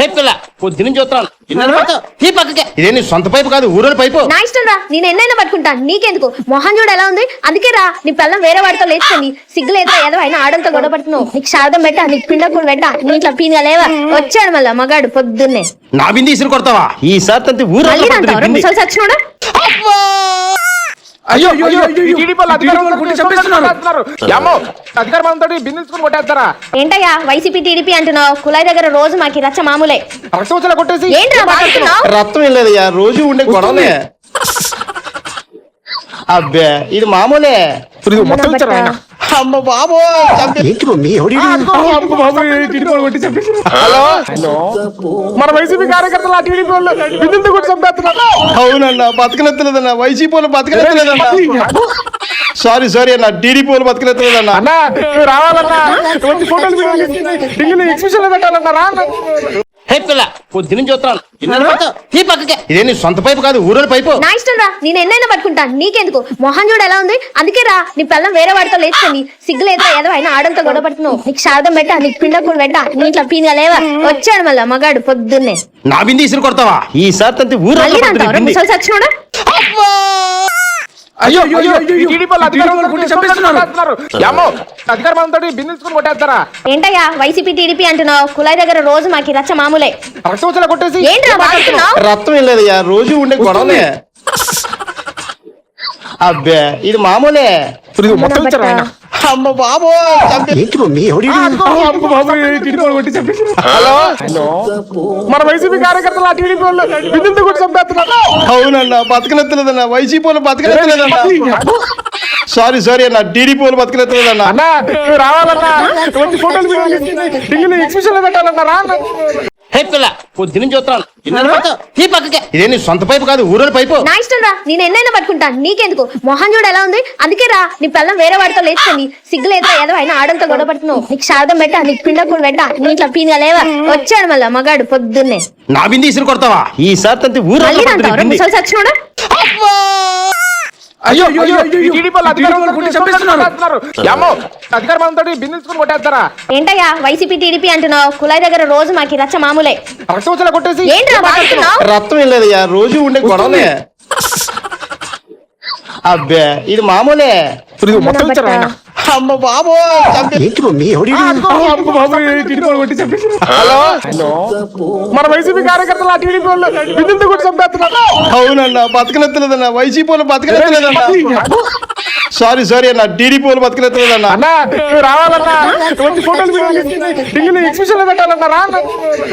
హే పిల్ల పొద్దున చూస్తున్నాను. ఇన్నర్ పట్టు. ఈ పక్కకే. ఇదే నీ సొంత పైపు కాదు ఊరోని పైపు. నా ఇష్టం రా నేను ఎన్నైనా పట్టుకుంటాను. నీకెందుకు? మొహం చూడు ఎలా ఉంది? అందుకే రా నీ పిల్లం వేరే వాడితో లేచుకుంది సిగ్గు లేదా ఏదో అయినా ఆడంతో గొడవ పడుతున్నావు నీకు శారదం పెట్టా నీకు పిండకుడు పెట్టా నీ ఇట్లా పీనుగా లేవా? వచ్చాడు మళ్ళా మగాడు పొద్దున్నే. నా బింది ఇసురు కొడతావా? ఈసారి తంతి ఊరు మళ్ళీ అంటావు ముసలి సచ్చినోడా అయ్యో అయ్యో కొట్టేస్తారా? ఏంటయ్యా వైసీపీ టీడీపీ అంటున్నావు? కులాయి దగ్గర రోజు మాకి రచ్చ మామూలే. రక్తం కొట్టేసి? రక్తం ఏం లేదయ్యా రోజు ఉండే గొడవలే. అబ్బే ఇది మామూలే. ఇది మొత్తం అమ్మ బాబో. హలో? హలో? మన వైసీపీ కార్యకర్తలు ఆ టీడీపీ వాళ్ళు బిందెలతో కొట్టి చంపేస్తున్నారు. అవునన్నా బతకనెత్తలేదన్నా. వైసీపీ వాళ్ళు బతకనెత్తలేదన్నా. సారీ సారీ అన్న టీడీపీ వాళ్ళు బతకనెత్తలేదన్నా. అన్నా రావాలన్నా? ఫోటోలు ఢిల్లీలో ఎగ్జిబిషన్లో పెట్టాలన్నా రా చూస్తున్నాను ఇన్నర్ పట్టు. ఈ పక్కకే. ఇదే నీ సొంత పైపు కాదు ఊరోని పైపు. నా ఇష్టం రా. నేను ఎన్నైనా పట్టుకుంటాను. నీకెందుకు? మొహం చూడు ఎలా ఉంది? అందుకే రా. నీ పిల్లం వేరే వాడితో లేచుకుంది సిగ్గు లేదా ఏదో అయినా ఆడంతో గొడవ పడుతున్నావు. నీకు శారదం పెట్టా నీకు పిండకుడు పెట్టా. నీ ఇట్లా పీనుగా లేవా? వచ్చాడు మళ్ళా మగాడు పొద్దున్నే. నా బింది ఇసురు కొడతావా? ఈసారి తంతి ఊరు మళ్ళీ అంటావు? ముసలి అయ్యో అయ్యో అధికారం బిందెచ్చుకుని కొట్టేస్తారా? ఏంటయ్యా వైసీపీ టీడీపీ అంటున్నావు. కులాయి దగ్గర రోజు మాకి రచ్చ మామూలే. రక్తం కొట్టేసి రక్తం ఏం లేదయ్యా రోజు ఉండే గొడవలే. అబ్బే ఇది మామూలే. ఇది మొత్తం అమ్మ బాబో. హలో? హలో? మన వైసీపీ కార్యకర్తలు ఆ టీడీపీ వాళ్ళు కొట్టి చంపేస్తున్నారు. అవునన్నా బతకనెత్తలేదన్నా. వైసీపీ వాళ్ళు బతకనెత్తలేదన్నా. సారీ సారీ అన్న టీడీపీ వాళ్ళు బతకనెత్తలేదన్నా. రావాలన్నా ఫోటోలు ఢిల్లీలో ఎగ్జిబిషన్లో పెట్టాలన్నా రా అన్నా. హే పిల్ల పొద్దున చూస్తున్నాను. ఇన్నర్ పట్టు. ఈ పక్కకే. ఇదే నీ సొంత పైపు కాదు ఊరోని పైపు. నా ఇష్టం రా నేను ఎన్నైనా పట్టుకుంటాను నీకెందుకు? మొహం చూడు ఎలా ఉంది? అందుకే రా నీ పిల్లం వేరే వాడితో లేచుకుంది సిగ్గు లేదా ఏదో అయినా ఆడంతో గొడవ పడుతున్నావు నీకు శారదం పెట్టా నీకు పిండకుడు పెట్టా నీ ఇట్లా పీనుగా లేవా? వచ్చాడు మళ్ళా మగాడు పొద్దున్నే. నా బింది ఇసురు కొడతావా? ఈసారి తంతి ఊరు మళ్ళీ అంటావు? ముసలి సచ్చినోడా అయ్యో అయ్యో అయ్యో, ఈ టీడీపీ వాళ్ళు అధికారం కొట్టి చంపేస్తున్నారు ఏమో అధికారం అంతా బిందెచ్చుకుని కొట్టేస్తారా? ఏంటయ్యా వైసీపీ టీడీపీ అంటున్నావు? కులాయి దగ్గర రోజు మాకి రచ్చ మామూలే. రక్తం వచ్చేలా కొట్టేసి ఏంట్రా బాగుతున్నావు రక్తం ఏం లేదయ్యా రోజు ఉండే గొడవలే. అబ్బే ఇది మామూలే. ఇది మొత్తం ఇచ్చారు ఆయన అమ్మ బాబో ఏంటి మమ్మీ ఎవడి అమ్మ బాబు, టీడీపీ కొట్టి చంపేశారు. హలో? హలో. మన వైసీపీ కార్యకర్తలు ఆ టీడీపీ వాళ్ళు బిందెలతో కొట్టి చంపేస్తున్నారు. అవునన్నా బతకనెత్తలేదన్నా. వైసీపీ వాళ్ళు బతకనెత్తలేదన్నా. సారీ సారీ అన్న. టీడీపీ వాళ్ళు బతకనెత్తలేదన్నా. అన్నా రావాలన్నా. ఫోటోలు ఢిల్లీలో ఎగ్జిబిషన్లో పెట్టాలన్నా. రా అన్నా.